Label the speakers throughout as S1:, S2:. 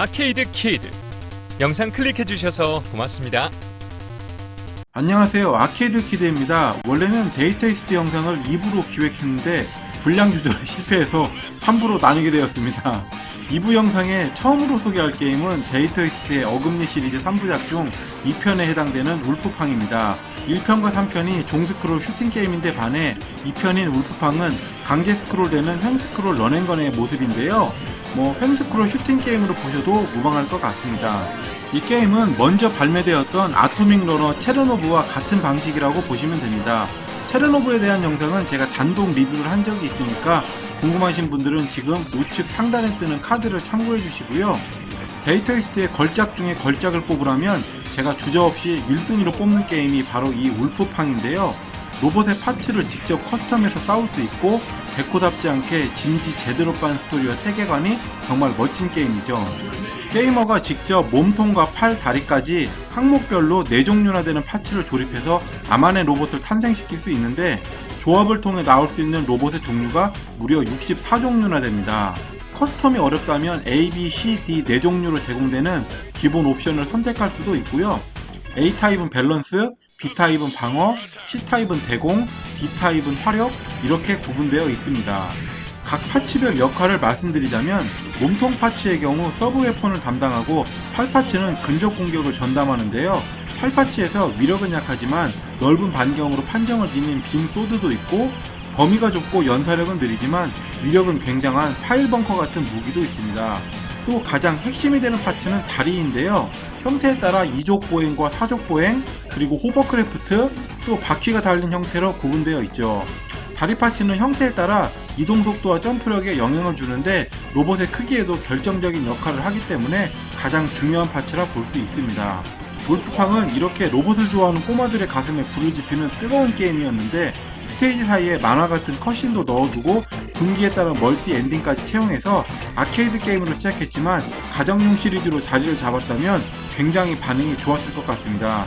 S1: 아케이드 키드 영상 클릭해 주셔서 고맙습니다.
S2: 안녕하세요. 아케이드 키드입니다. 원래는 데이터 이스트 영상을 2부로 기획했는데 분량 조절에 실패해서 3부로 나누게 되었습니다. 2부 영상에 처음으로 소개할 게임은 데이터 이스트의 어금니 시리즈 3부작 중 2편에 해당되는 울프팡입니다. 1편과 3편이 종스크롤 슈팅 게임인데 반해 2편인 울프팡은 강제 스크롤되는 횡스크롤 런앤건의 모습인데요. 뭐 횡스크롤 슈팅 게임으로 보셔도 무방할 것 같습니다. 이 게임은 먼저 발매되었던 아토믹 러너 체르노브와 같은 방식이라고 보시면 됩니다. 체르노브에 대한 영상은 제가 단독 리뷰를 한 적이 있으니까 궁금하신 분들은 지금 우측 상단에 뜨는 카드를 참고해 주시고요. 데이터이스트의 걸작 중에 걸작을 뽑으라면 제가 주저없이 1순위로 뽑는 게임이 바로 이 울프팡인데요. 로봇의 파츠를 직접 커스텀해서 싸울 수 있고 데코답지 않게 진지 제대로 빤 스토리와 세계관이 정말 멋진 게임이죠. 게이머가 직접 몸통과 팔, 다리까지 항목별로 4종류나 되는 파츠를 조립해서 나만의 로봇을 탄생시킬 수 있는데 조합을 통해 나올 수 있는 로봇의 종류가 무려 64종류나 됩니다. 커스텀이 어렵다면 A, B, C, D 4종류로 제공되는 기본 옵션을 선택할 수도 있고요. A타입은 밸런스, B타입은 방어, C타입은 대공, D타입은 화력 이렇게 구분되어 있습니다. 각 파츠별 역할을 말씀드리자면 몸통 파츠의 경우 서브 웨폰을 담당하고 팔 파츠는 근접 공격을 전담하는데요. 팔 파츠에서 위력은 약하지만 넓은 반경으로 판정을 지닌 빔 소드도 있고 범위가 좁고 연사력은 느리지만 위력은 굉장한 파일 벙커 같은 무기도 있습니다. 또 가장 핵심이 되는 파츠는 다리인데요. 형태에 따라 2족 보행과 4족 보행, 그리고 호버크래프트, 또 바퀴가 달린 형태로 구분되어 있죠. 다리 파츠는 형태에 따라 이동 속도와 점프력에 영향을 주는데 로봇의 크기에도 결정적인 역할을 하기 때문에 가장 중요한 파츠라 볼 수 있습니다. 골프팡은 이렇게 로봇을 좋아하는 꼬마들의 가슴에 불을 지피는 뜨거운 게임이었는데 스테이지 사이에 만화 같은 컷신도 넣어두고 분기에 따른 멀티 엔딩까지 채용해서 아케이드 게임으로 시작했지만 가정용 시리즈로 자리를 잡았다면 굉장히 반응이 좋았을 것 같습니다.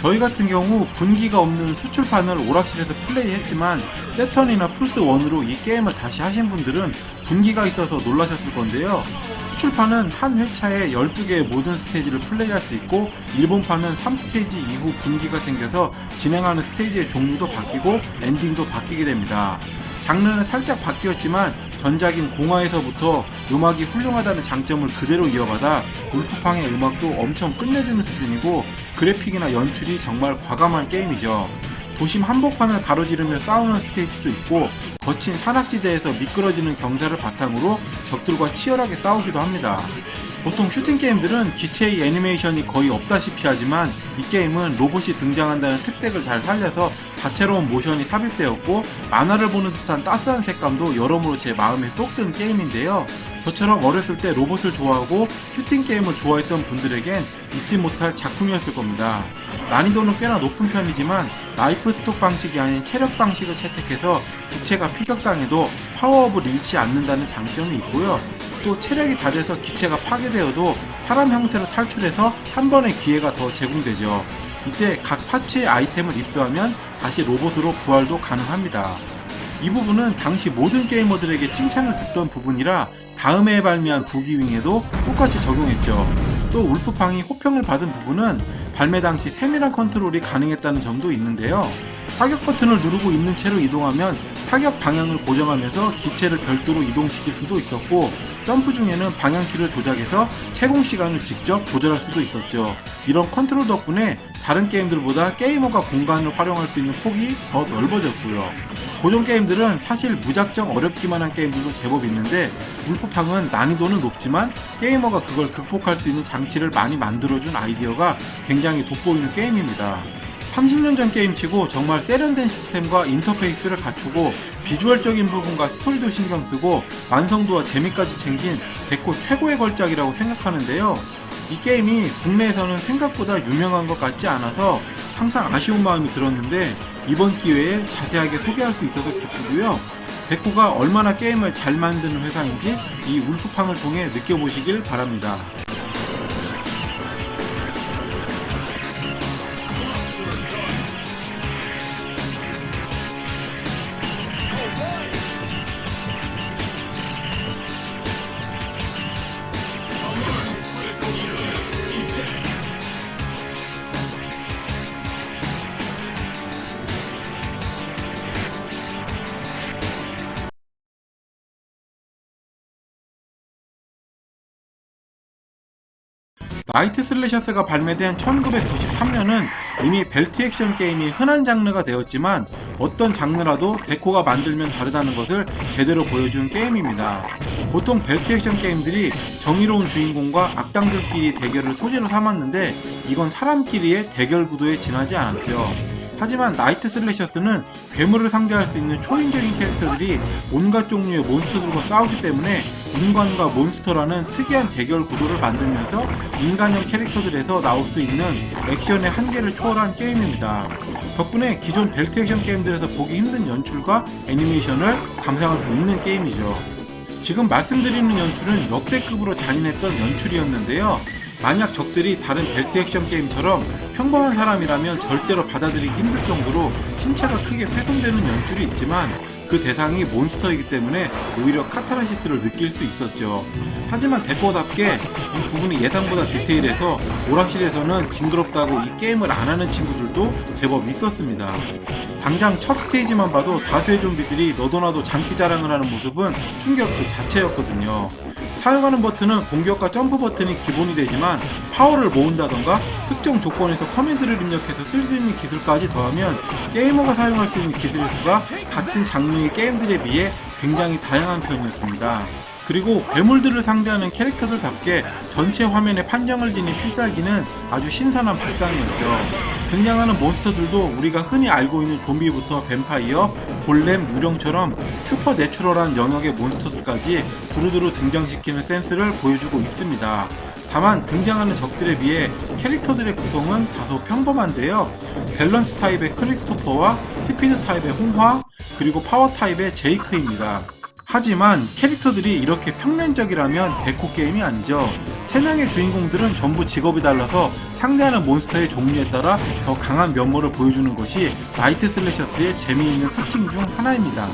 S2: 저희 같은 경우 분기가 없는 수출판을 오락실에서 플레이했지만 세턴이나 플스1으로 이 게임을 다시 하신 분들은 분기가 있어서 놀라셨을 건데요. 수출판은 한 회차에 12개의 모든 스테이지를 플레이할 수 있고 일본판은 3스테이지 이후 분기가 생겨서 진행하는 스테이지의 종류도 바뀌고 엔딩도 바뀌게 됩니다. 장르는 살짝 바뀌었지만 전작인 공화에서부터 음악이 훌륭하다는 장점을 그대로 이어가다 울프팡의 음악도 엄청 끝내주는 수준이고 그래픽이나 연출이 정말 과감한 게임이죠. 도심 한복판을 가로지르며 싸우는 스테이지도 있고 거친 산악지대에서 미끄러지는 경사를 바탕으로 적들과 치열하게 싸우기도 합니다. 보통 슈팅 게임들은 기체의 애니메이션이 거의 없다시피 하지만 이 게임은 로봇이 등장한다는 특색을 잘 살려서 다채로운 모션이 삽입되었고 만화를 보는 듯한 따스한 색감도 여러모로 제 마음에 쏙 든 게임인데요. 저처럼 어렸을 때 로봇을 좋아하고 슈팅 게임을 좋아했던 분들에겐 잊지 못할 작품이었을 겁니다. 난이도는 꽤나 높은 편이지만 라이프 스톡 방식이 아닌 체력 방식을 채택해서 기체가 피격당해도 파워업을 잃지 않는다는 장점이 있고요. 또 체력이 다 돼서 기체가 파괴되어도 사람 형태로 탈출해서 한 번의 기회가 더 제공되죠. 이때 각 파츠의 아이템을 입수하면 다시 로봇으로 부활도 가능합니다. 이 부분은 당시 모든 게이머들에게 칭찬을 듣던 부분이라 다음에 발매한 부기윙에도 똑같이 적용했죠. 또 울프팡이 호평을 받은 부분은 발매 당시 세밀한 컨트롤이 가능했다는 점도 있는데요. 타격 버튼을 누르고 있는 채로 이동하면 타격 방향을 고정하면서 기체를 별도로 이동시킬 수도 있었고 점프 중에는 방향키를 조작해서 채공 시간을 직접 조절할 수도 있었죠. 이런 컨트롤 덕분에 다른 게임들보다 게이머가 공간을 활용할 수 있는 폭이 더 넓어졌고요. 고전 게임들은 사실 무작정 어렵기만 한 게임들도 제법 있는데 울프팡은 난이도는 높지만 게이머가 그걸 극복할 수 있는 장치를 많이 만들어준 아이디어가 굉장히 돋보이는 게임입니다. 30년 전 게임치고 정말 세련된 시스템과 인터페이스를 갖추고 비주얼적인 부분과 스토리도 신경 쓰고 완성도와 재미까지 챙긴 데코 최고의 걸작이라고 생각하는데요. 이 게임이 국내에서는 생각보다 유명한 것 같지 않아서 항상 아쉬운 마음이 들었는데 이번 기회에 자세하게 소개할 수 있어서 기쁘고요. 데코가 얼마나 게임을 잘 만드는 회사인지 이 울프팡을 통해 느껴보시길 바랍니다. 나이트 슬래셔스가 발매된 1993년은 이미 벨트 액션 게임이 흔한 장르가 되었지만 어떤 장르라도 데코가 만들면 다르다는 것을 제대로 보여준 게임입니다. 보통 벨트 액션 게임들이 정의로운 주인공과 악당들끼리 대결을 소재로 삼았는데 이건 사람끼리의 대결 구도에 지나지 않았죠. 하지만 나이트 슬래셔스는 괴물을 상대할 수 있는 초인적인 캐릭터들이 온갖 종류의 몬스터들과 싸우기 때문에 인간과 몬스터라는 특이한 대결 구도를 만들면서 인간형 캐릭터들에서 나올 수 있는 액션의 한계를 초월한 게임입니다. 덕분에 기존 벨트 액션 게임들에서 보기 힘든 연출과 애니메이션을 감상할 수 있는 게임이죠. 지금 말씀드리는 연출은 역대급으로 잔인했던 연출이었는데요. 만약 적들이 다른 벨트 액션 게임처럼 평범한 사람이라면 절대로 받아들이기 힘들 정도로 신체가 크게 훼손되는 연출이 있지만 그 대상이 몬스터이기 때문에 오히려 카타르시스를 느낄 수 있었죠. 하지만 데코답게 이 부분이 예상보다 디테일해서 오락실에서는 징그럽다고 이 게임을 안 하는 친구들도 제법 있었습니다. 당장 첫 스테이지만 봐도 다수의 좀비들이 너도나도 장기 자랑을 하는 모습은 충격 그 자체였거든요. 사용하는 버튼은 공격과 점프 버튼이 기본이 되지만 파워를 모은다던가 특정 조건에서 커맨드를 입력해서 쓸 수 있는 기술까지 더하면 게이머가 사용할 수 있는 기술의 수가 같은 장르의 게임들에 비해 굉장히 다양한 편이었습니다. 그리고 괴물들을 상대하는 캐릭터들답게 전체 화면에 판정을 지닌 필살기는 아주 신선한 발상이었죠. 등장하는 몬스터들도 우리가 흔히 알고 있는 좀비부터 뱀파이어, 골렘, 유령처럼 슈퍼 내추럴한 영역의 몬스터들까지 두루두루 등장시키는 센스를 보여주고 있습니다. 다만 등장하는 적들에 비해 캐릭터들의 구성은 다소 평범한데요. 밸런스 타입의 크리스토퍼와 스피드 타입의 홍화, 그리고 파워 타입의 제이크입니다. 하지만 캐릭 터들이 이렇게 평면적이라면 데코 게임이 아니죠. 세 명의 주인공들은 전부 직업이 달라서 상대하는 몬스터의 종류에 따라 더 강한 면모를 보여주는 것이 나이트 슬래셔스의 재미있는 특징 중 하나입니다.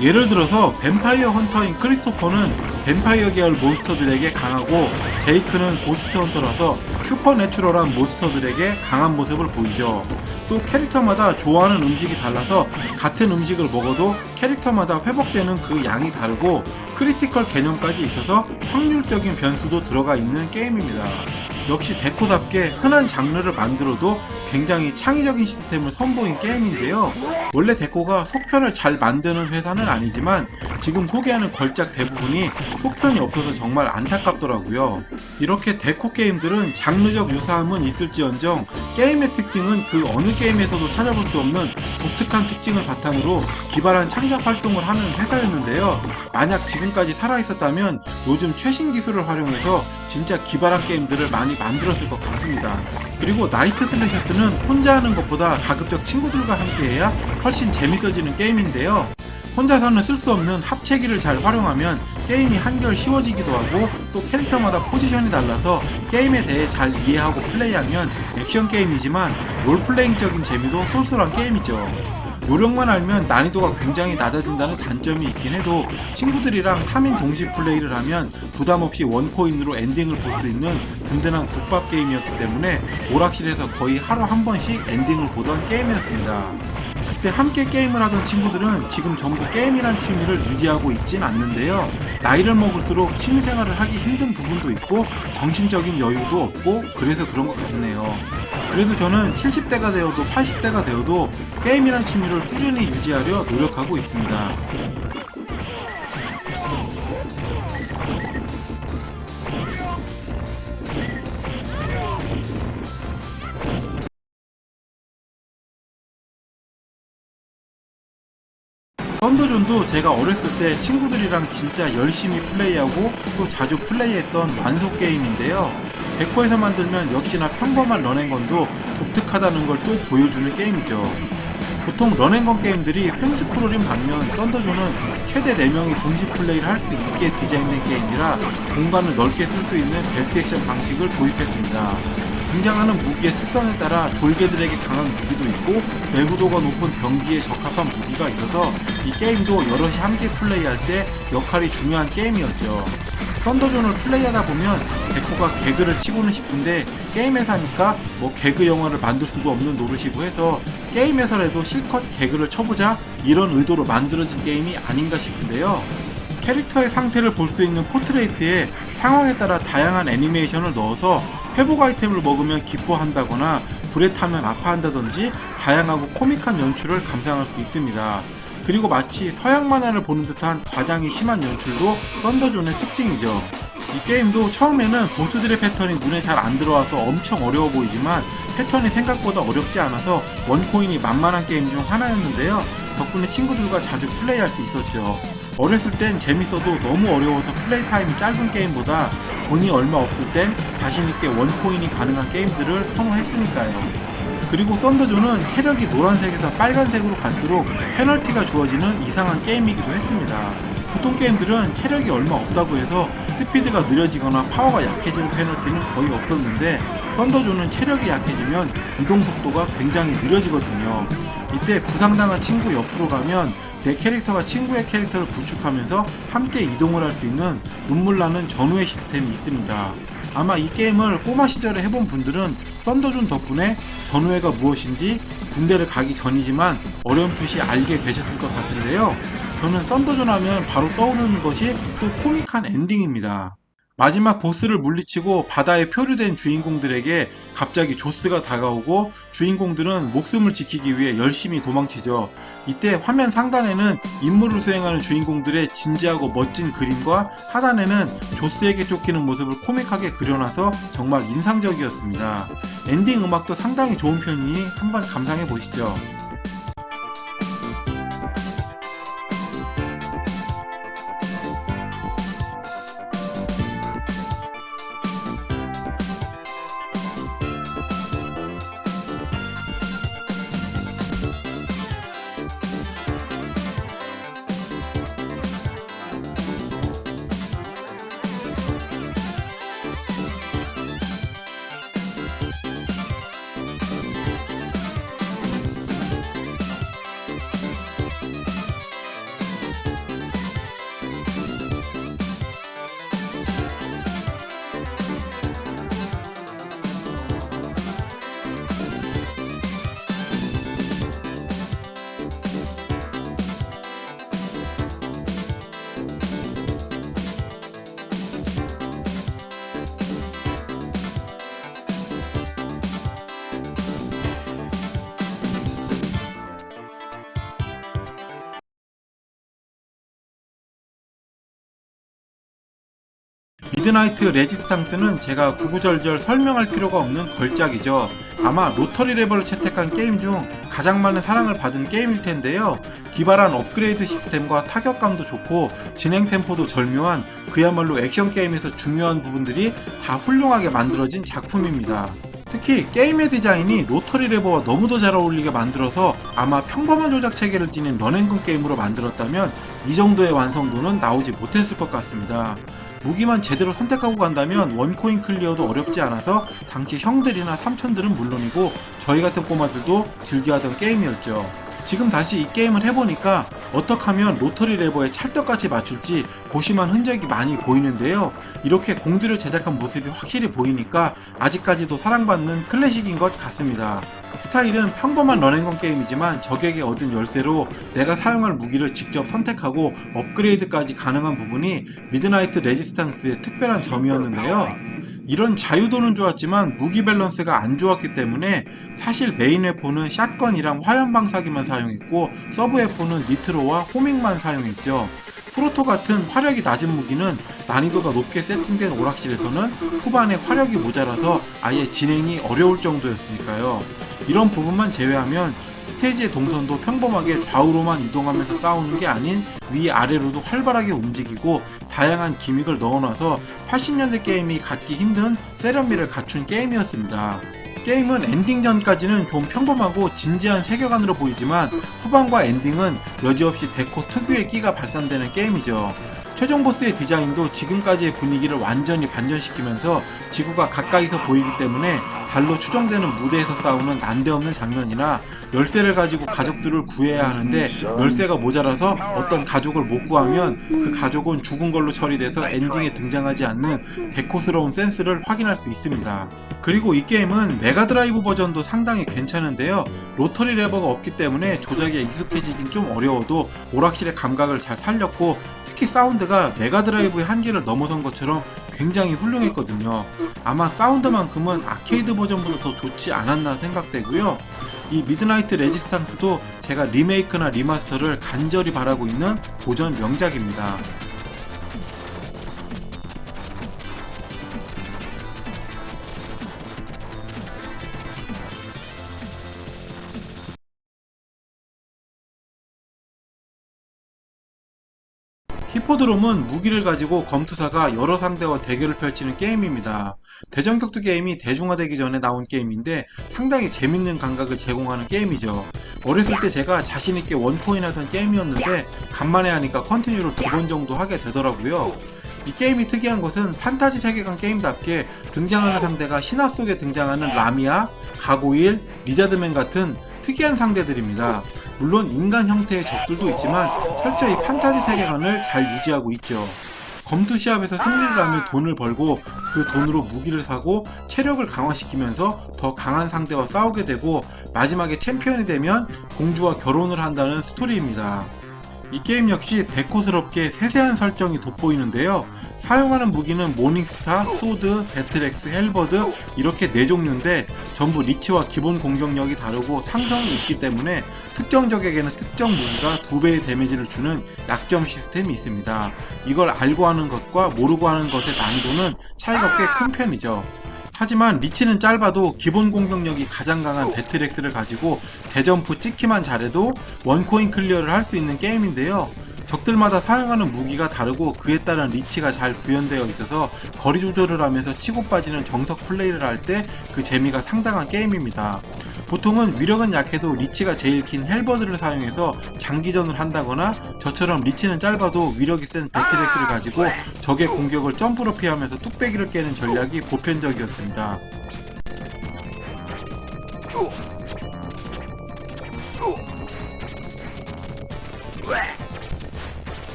S2: 예를 들어서 뱀파이어 헌터인 크리스토퍼는 뱀파이어 계열 몬스터들에게 강하고 제이크는 고스트 헌터라서 슈퍼내추럴한 몬스터들에게 강한 모습을 보이죠. 또 캐릭터마다 좋아하는 음식이 달라서 같은 음식을 먹어도 캐릭터마다 회복되는 그 양이 다르고 크리티컬 개념까지 있어서 확률적인 변수도 들어가 있는 게임입니다. 역시 데코답게 흔한 장르를 만들어도 굉장히 창의적인 시스템을 선보인 게임인데요. 원래 데코가 속편을 잘 만드는 회사는 아니지만 지금 소개하는 걸작 대부분이 속편이 없어서 정말 안타깝더라고요. 이렇게 데코 게임들은 장르적 유사함은 있을지언정 게임의 특징은 그 어느 게임에서도 찾아볼 수 없는 독특한 특징을 바탕으로 기발한 창작 활동을 하는 회사였는데요. 만약 지금까지 살아있었다면 요즘 최신 기술을 활용해서 진짜 기발한 게임들을 많이 만들었을 것 같습니다. 그리고 나이트 슬래셔스는 혼자 하는 것보다 가급적 친구들과 함께 해야 훨씬 재밌어지는 게임인데요. 혼자서는 쓸 수 없는 합체기를 잘 활용하면 게임이 한결 쉬워지기도 하고 또 캐릭터마다 포지션이 달라서 게임에 대해 잘 이해하고 플레이하면 액션 게임이지만 롤플레잉적인 재미도 쏠쏠한 게임이죠. 요령만 알면 난이도가 굉장히 낮아진다는 단점이 있긴 해도 친구들이랑 3인 동시 플레이를 하면 부담없이 원코인으로 엔딩을 볼 수 있는 든든한 국밥 게임이었기 때문에 오락실에서 거의 하루 한 번씩 엔딩을 보던 게임이었습니다. 그때 함께 게임을 하던 친구들은 지금 전부 게임이란 취미를 유지하고 있진 않는데요. 나이를 먹을수록 취미생활을 하기 힘든 부분도 있고 정신적인 여유도 없고 그래서 그런 것 같네요. 그래도 저는 70대가 되어도 80대가 되어도 게임이란 취미를 꾸준히 유지하려 노력하고 있습니다. 썬더존도 제가 어렸을 때 친구들이랑 진짜 열심히 플레이하고 또 자주 플레이했던 완속 게임인데요. 데코에서 만들면 역시나 평범한 런앤건도 독특하다는 걸 또 보여주는 게임이죠. 보통 런앤건 게임들이 횡스크롤인 반면 썬더존은 최대 4명이 동시 플레이를 할 수 있게 디자인된 게임이라 공간을 넓게 쓸 수 있는 벨트 액션 방식을 도입했습니다. 등장하는 무기의 특성에 따라 돌개들에게 강한 무기도 있고 내구도가 높은 병기에 적합한 무기가 있어서 이 게임도 여럿이 함께 플레이할 때 역할이 중요한 게임이었죠. 썬더존을 플레이하다 보면 데코가 개그를 치고는 싶은데 게임에서 하니까 뭐 개그 영화를 만들 수도 없는 노릇이고 해서 게임에서라도 실컷 개그를 쳐보자 이런 의도로 만들어진 게임이 아닌가 싶은데요. 캐릭터의 상태를 볼 수 있는 포트레이트에 상황에 따라 다양한 애니메이션을 넣어서 회복 아이템을 먹으면 기뻐한다거나 불에 타면 아파한다든지 다양하고 코믹한 연출을 감상할 수 있습니다. 그리고 마치 서양 만화를 보는 듯한 과장이 심한 연출도 썬더존의 특징이죠. 이 게임도 처음에는 보스들의 패턴이 눈에 잘 안 들어와서 엄청 어려워 보이지만 패턴이 생각보다 어렵지 않아서 원코인이 만만한 게임 중 하나였는데요. 덕분에 친구들과 자주 플레이할 수 있었죠. 어렸을 땐 재밌어도 너무 어려워서 플레이 타임이 짧은 게임보다 돈이 얼마 없을 땐 자신있게 원코인이 가능한 게임들을 선호했으니까요. 그리고 썬더존은 체력이 노란색에서 빨간색으로 갈수록 페널티가 주어지는 이상한 게임이기도 했습니다. 보통 게임들은 체력이 얼마 없다고 해서 스피드가 느려지거나 파워가 약해지는 페널티는 거의 없었는데 썬더존은 체력이 약해지면 이동 속도가 굉장히 느려지거든요. 이때 부상당한 친구 옆으로 가면 내 캐릭터가 친구의 캐릭터를 구축하면서 함께 이동을 할 수 있는 눈물 나는 전후의 시스템이 있습니다. 아마 이 게임을 꼬마 시절에 해본 분들은 썬더존 덕분에 전후회가 무엇인지 군대를 가기 전이지만 어렴풋이 알게 되셨을 것 같은데요. 저는 썬더존 하면 바로 떠오르는 것이 또 코믹한 엔딩입니다. 마지막 보스를 물리치고 바다에 표류된 주인공들에게 갑자기 조스가 다가오고 주인공들은 목숨을 지키기 위해 열심히 도망치죠. 이때 화면 상단에는 임무를 수행하는 주인공들의 진지하고 멋진 그림과 하단에는 조스에게 쫓기는 모습을 코믹하게 그려놔서 정말 인상적이었습니다. 엔딩 음악도 상당히 좋은 편이니 한번 감상해 보시죠. 미드나이트 레지스탕스는 제가 구구절절 설명할 필요가 없는 걸작이죠. 아마 로터리 레버를 채택한 게임 중 가장 많은 사랑을 받은 게임일 텐데요. 기발한 업그레이드 시스템과 타격감도 좋고 진행 템포도 절묘한 그야말로 액션 게임에서 중요한 부분들이 다 훌륭하게 만들어진 작품입니다. 특히 게임의 디자인이 로터리 레버와 너무도 잘 어울리게 만들어서 아마 평범한 조작 체계를 지닌 런앤건 게임으로 만들었다면 이 정도의 완성도는 나오지 못했을 것 같습니다. 무기만 제대로 선택하고 간다면 원코인 클리어도 어렵지 않아서 당시 형들이나 삼촌들은 물론이고 저희 같은 꼬마들도 즐겨하던 게임이었죠. 지금 다시 이 게임을 해보니까 어떻게 하면 로터리 레버에 찰떡같이 맞출지 고심한 흔적이 많이 보이는데요. 이렇게 공들여 제작한 모습이 확실히 보이니까 아직까지도 사랑받는 클래식인 것 같습니다. 스타일은 평범한 런앤건 게임이지만 적에게 얻은 열쇠로 내가 사용할 무기를 직접 선택하고 업그레이드까지 가능한 부분이 미드나이트 레지스탕스의 특별한 점이었는데요. 이런 자유도는 좋았지만 무기 밸런스가 안 좋았기 때문에 사실 메인 웨폰은 샷건이랑 화염 방사기만 사용했고 서브 웨폰은 니트로와 호밍만 사용했죠. 프로토 같은 화력이 낮은 무기는 난이도가 높게 세팅된 오락실에서는 후반에 화력이 모자라서 아예 진행이 어려울 정도였으니까요. 이런 부분만 제외하면 스테이지의 동선도 평범하게 좌우로만 이동하면서 싸우는 게 아닌 위아래로도 활발하게 움직이고 다양한 기믹을 넣어놔서 80년대 게임이 갖기 힘든 세련미를 갖춘 게임이었습니다. 게임은 엔딩 전까지는 좀 평범하고 진지한 세계관으로 보이지만 후반과 엔딩은 여지없이 데코 특유의 끼가 발산되는 게임이죠. 최종 보스의 디자인도 지금까지의 분위기를 완전히 반전시키면서 지구가 가까이서 보이기 때문에 달로 추정되는 무대에서 싸우는 난데없는 장면이나 열쇠를 가지고 가족들을 구해야 하는데 열쇠가 모자라서 어떤 가족을 못 구하면 그 가족은 죽은 걸로 처리돼서 엔딩에 등장하지 않는 데코스러운 센스를 확인할 수 있습니다. 그리고 이 게임은 메가드라이브 버전도 상당히 괜찮은데요. 로터리 레버가 없기 때문에 조작에 익숙해지긴 좀 어려워도 오락실의 감각을 잘 살렸고 특히 사운드 가 메가드라이브의 한계를 넘어선 것처럼 굉장히 훌륭했거든요. 아마 사운드만큼은 아케이드 버전보다 더 좋지 않았나 생각되고요. 이 미드나이트 레지스탕스도 제가 리메이크나 리마스터를 간절히 바라고 있는 고전 명작입니다. 히포드롬은 무기를 가지고 검투사가 여러 상대와 대결을 펼치는 게임입니다. 대전격투 게임이 대중화되기 전에 나온 게임인데 상당히 재밌는 감각을 제공하는 게임이죠. 어렸을 때 제가 자신있게 원코인 하던 게임이었는데 간만에 하니까 컨티뉴를 두 번 정도 하게 되더라고요. 이 게임이 특이한 것은 판타지 세계관 게임답게 등장하는 상대가 신화 속에 등장하는 라미아, 가고일, 리자드맨 같은 특이한 상대들입니다. 물론 인간 형태의 적들도 있지만 철저히 판타지 세계관을 잘 유지하고 있죠. 검투 시합에서 승리를 하면 돈을 벌고 그 돈으로 무기를 사고 체력을 강화시키면서 더 강한 상대와 싸우게 되고 마지막에 챔피언이 되면 공주와 결혼을 한다는 스토리입니다. 이 게임 역시 데코스럽게 세세한 설정이 돋보이는데요. 사용하는 무기는 모닝스타, 소드, 배틀엑스, 헬버드 이렇게 네 종류인데 전부 리치와 기본 공격력이 다르고 상성이 있기 때문에 특정 적에게는 특정 무기가 두 배의 데미지를 주는 약점 시스템이 있습니다. 이걸 알고 하는 것과 모르고 하는 것의 난이도는 차이가 꽤 큰 편이죠. 하지만 리치는 짧아도 기본 공격력이 가장 강한 배틀엑스를 가지고 대점프 찍기만 잘해도 원코인 클리어를 할 수 있는 게임인데요. 적들마다 사용하는 무기가 다르고 그에 따른 리치가 잘 구현되어 있어서 거리 조절을 하면서 치고 빠지는 정석 플레이를 할 때 그 재미가 상당한 게임입니다. 보통은 위력은 약해도 리치가 제일 긴 헬버드를 사용해서 장기전을 한다거나 저처럼 리치는 짧아도 위력이 센 배틀엑스를 가지고 적의 공격을 점프로 피하면서 뚝배기를 깨는 전략이 보편적이었습니다.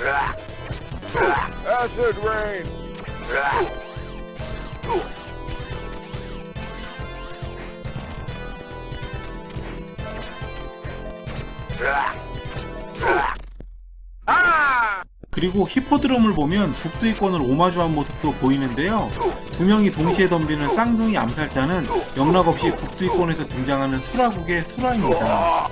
S3: Acid rain!
S2: 그리고 히포드롬을 보면 북두이권을 오마주한 모습도 보이는데요. 두 명이 동시에 덤비는 쌍둥이 암살자는 영락없이 북두이권에서 등장하는 수라국의 수라입니다.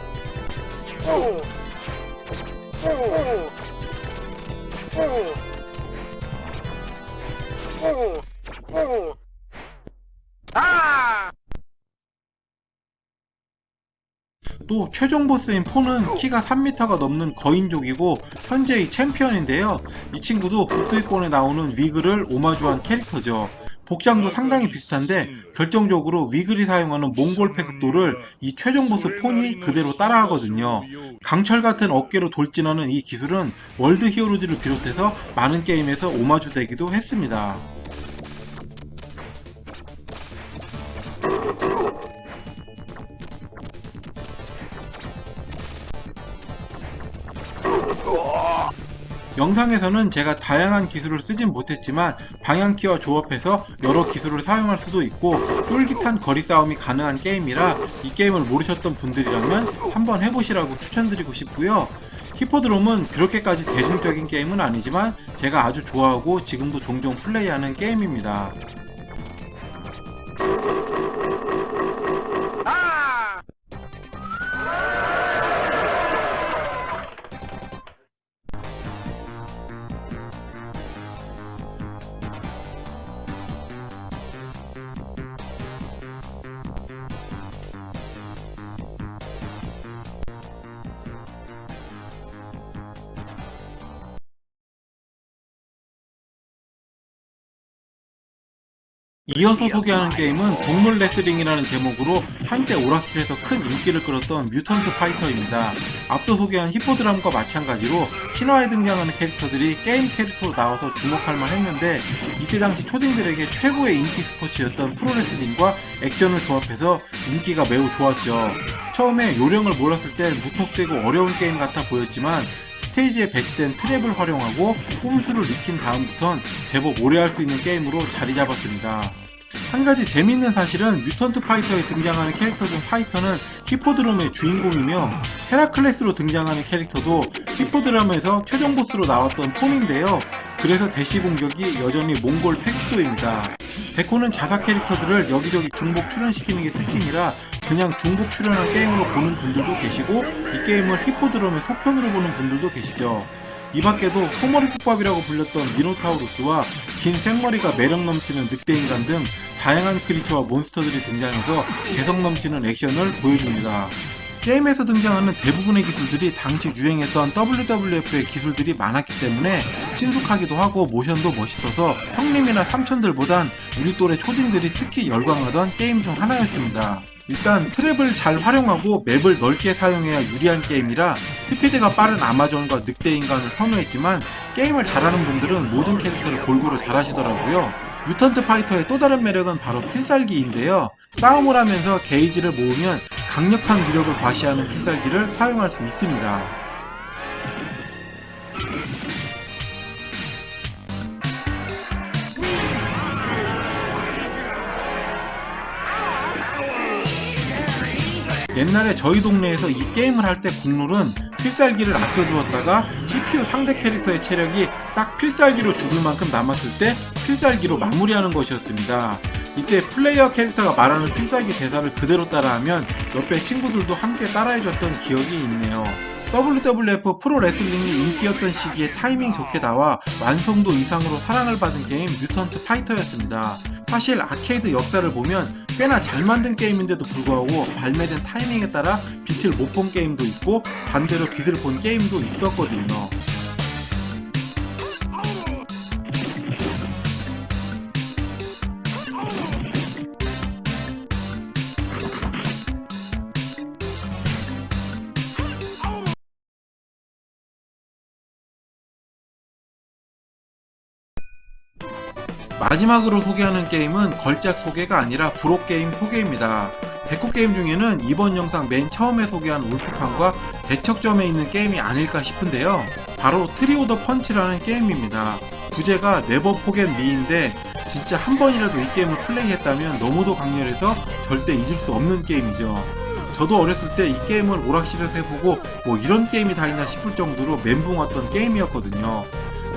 S2: 또 최종 보스인 포는 키가 3m가 넘는 거인족이고 현재의 챔피언인데요. 이 친구도 북두이권에 나오는 위글을 오마주한 캐릭터죠. 복장도 상당히 비슷한데 결정적으로 위글이 사용하는 몽골 패급도를 이 최종 보스 폰이 그대로 따라하거든요. 강철 같은 어깨로 돌진하는 이 기술은 월드 히어로즈를 비롯해서 많은 게임에서 오마주 되기도 했습니다. 영상에서는 제가 다양한 기술을 쓰진 못했지만 방향키와 조합해서 여러 기술을 사용할 수도 있고 쫄깃한 거리 싸움이 가능한 게임이라 이 게임을 모르셨던 분들이라면 한번 해보시라고 추천드리고 싶고요. 히포드롬은 그렇게까지 대중적인 게임은 아니지만 제가 아주 좋아하고 지금도 종종 플레이하는 게임입니다. 이어서 소개하는 게임은 동물 레슬링이라는 제목으로 한때 오락실에서 큰 인기를 끌었던 뮤턴트 파이터입니다. 앞서 소개한 히포드람과 마찬가지로 신화에 등장하는 캐릭터들이 게임 캐릭터로 나와서 주목할 만 했는데 이때 당시 초딩들에게 최고의 인기 스포츠였던 프로레슬링과 액션을 조합해서 인기가 매우 좋았죠. 처음에 요령을 몰랐을 땐 무턱대고 어려운 게임 같아 보였지만 스테이지에 배치된 트랩을 활용하고 꼼수를 익힌 다음부턴 제법 오래 할 수 있는 게임으로 자리 잡았습니다. 한 가지 재밌는 사실은 뮤턴트 파이터에 등장하는 캐릭터 중 파이터는 히포드럼의 주인공이며 헤라클레스로 등장하는 캐릭터도 히포드럼에서 최종 보스로 나왔던 폼인데요. 그래서 대시 공격이 여전히 몽골 팩스도입니다. 데코는 자사 캐릭터들을 여기저기 중복 출연시키는 게 특징이라 그냥 중복 출연한 게임으로 보는 분들도 계시고 이 게임을 히포드럼의 속편으로 보는 분들도 계시죠. 이 밖에도 소머리 국밥이라고 불렸던 미노타우루스와 긴 생머리가 매력 넘치는 늑대인간 등 다양한 크리처와 몬스터들이 등장해서 개성 넘치는 액션을 보여줍니다. 게임에서 등장하는 대부분의 기술들이 당시 유행했던 WWF의 기술들이 많았기 때문에 친숙하기도 하고 모션도 멋있어서 형님이나 삼촌들보단 우리 또래 초딩들이 특히 열광하던 게임 중 하나였습니다. 일단 트랩을 잘 활용하고 맵을 넓게 사용해야 유리한 게임이라 스피드가 빠른 아마존과 늑대 인간을 선호했지만 게임을 잘하는 분들은 모든 캐릭터를 골고루 잘하시더라고요. 뮤턴트 파이터의 또 다른 매력은 바로 필살기인데요. 싸움을 하면서 게이지를 모으면 강력한 위력을 과시하는 필살기를 사용할 수 있습니다. 옛날에 저희 동네에서 이 게임을 할 때 국룰은 필살기를 아껴두었다가 CPU 상대 캐릭터의 체력이 딱 필살기로 죽을 만큼 남았을 때 필살기로 마무리하는 것이었습니다. 이때 플레이어 캐릭터가 말하는 필살기 대사를 그대로 따라하면 옆에 친구들도 함께 따라해줬던 기억이 있네요. WWF 프로레슬링이 인기였던 시기에 타이밍 좋게 나와 완성도 이상으로 사랑을 받은 게임 뮤턴트 파이터였습니다. 사실 아케이드 역사를 보면 꽤나 잘 만든 게임인데도 불구하고 발매된 타이밍에 따라 빛을 못 본 게임도 있고 반대로 빛을 본 게임도 있었거든요. 마지막으로 소개하는 게임은 걸작 소개가 아니라 부록 게임 소개입니다. 데코 게임 중에는 이번 영상 맨 처음에 소개한 울프판과 대척점에 있는 게임이 아닐까 싶은데요. 바로 트리오 더 펀치라는 게임입니다. 부제가 네버 포겟 미인데 진짜 한 번이라도 이 게임을 플레이했다면 너무도 강렬해서 절대 잊을 수 없는 게임이죠. 저도 어렸을 때 이 게임을 오락실에서 해보고 뭐 이런 게임이 다 있나 싶을 정도로 멘붕 왔던 게임이었거든요.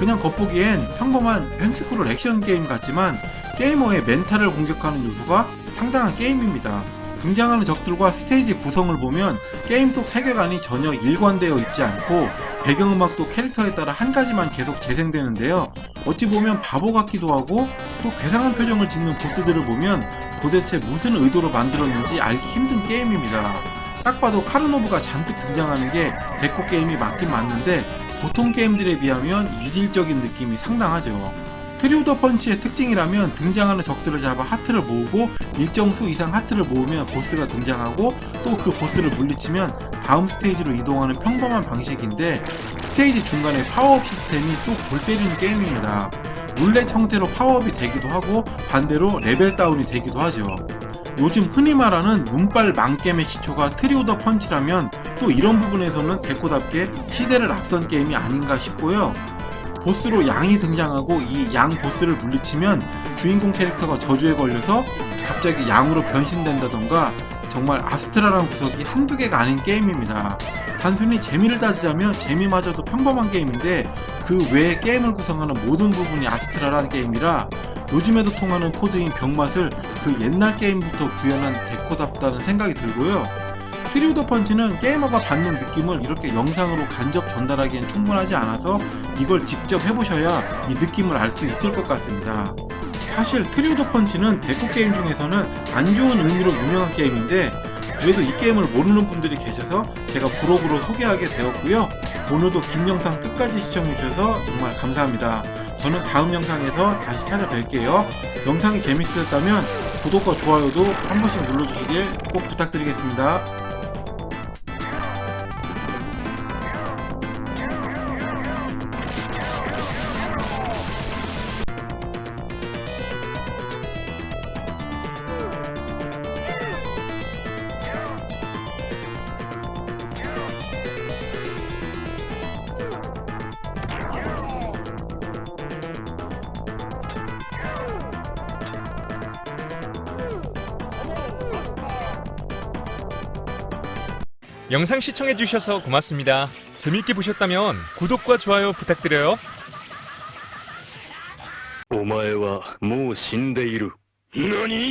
S2: 그냥 겉보기엔 평범한 횡스크롤 액션 게임 같지만 게이머의 멘탈을 공격하는 요소가 상당한 게임입니다. 등장하는 적들과 스테이지 구성을 보면 게임 속 세계관이 전혀 일관되어 있지 않고 배경음악도 캐릭터에 따라 한 가지만 계속 재생되는데요. 어찌 보면 바보 같기도 하고 또 괴상한 표정을 짓는 보스들을 보면 도대체 무슨 의도로 만들었는지 알기 힘든 게임입니다. 딱 봐도 카르노브가 잔뜩 등장하는 게 데코 게임이 맞긴 맞는데 보통 게임들에 비하면 이질적인 느낌이 상당하죠. 트리오더 펀치의 특징이라면 등장하는 적들을 잡아 하트를 모으고 일정 수 이상 하트를 모으면 보스가 등장하고 또 그 보스를 물리치면 다음 스테이지로 이동하는 평범한 방식인데 스테이지 중간에 파워업 시스템이 또 골 때리는 게임입니다. 룰렛 형태로 파워업이 되기도 하고 반대로 레벨 다운이 되기도 하죠. 요즘 흔히 말하는 문빨 망겜의 기초가 트리오더 펀치라면 또 이런 부분에서는 데코답게 시대를 앞선 게임이 아닌가 싶고요. 보스로 양이 등장하고 이 양 보스를 물리치면 주인공 캐릭터가 저주에 걸려서 갑자기 양으로 변신된다던가 정말 아스트라라는 구석이 한두 개가 아닌 게임입니다. 단순히 재미를 따지자면 재미마저도 평범한 게임인데 그 외에 게임을 구성하는 모든 부분이 아스트라라는 게임이라 요즘에도 통하는 코드인 병맛을 그 옛날 게임부터 구현한 데코답다는 생각이 들고요. 트리오 더 펀치는 게이머가 받는 느낌을 이렇게 영상으로 간접 전달하기엔 충분하지 않아서 이걸 직접 해보셔야 이 느낌을 알 수 있을 것 같습니다. 사실 트리오 더 펀치는 데코 게임 중에서는 안 좋은 의미로 유명한 게임인데 그래도 이 게임을 모르는 분들이 계셔서 제가 부록으로 소개하게 되었고요. 오늘도 긴 영상 끝까지 시청해주셔서 정말 감사합니다. 저는 다음 영상에서 다시 찾아뵐게요. 영상이 재밌으셨다면 구독과 좋아요도 한 번씩 눌러주시길 꼭 부탁드리겠습니다.
S1: 영상 시청해주셔서 고맙습니다. 재밌게 보셨다면 구독과 좋아요 부탁드려요.
S4: お前はもう死んでいる。何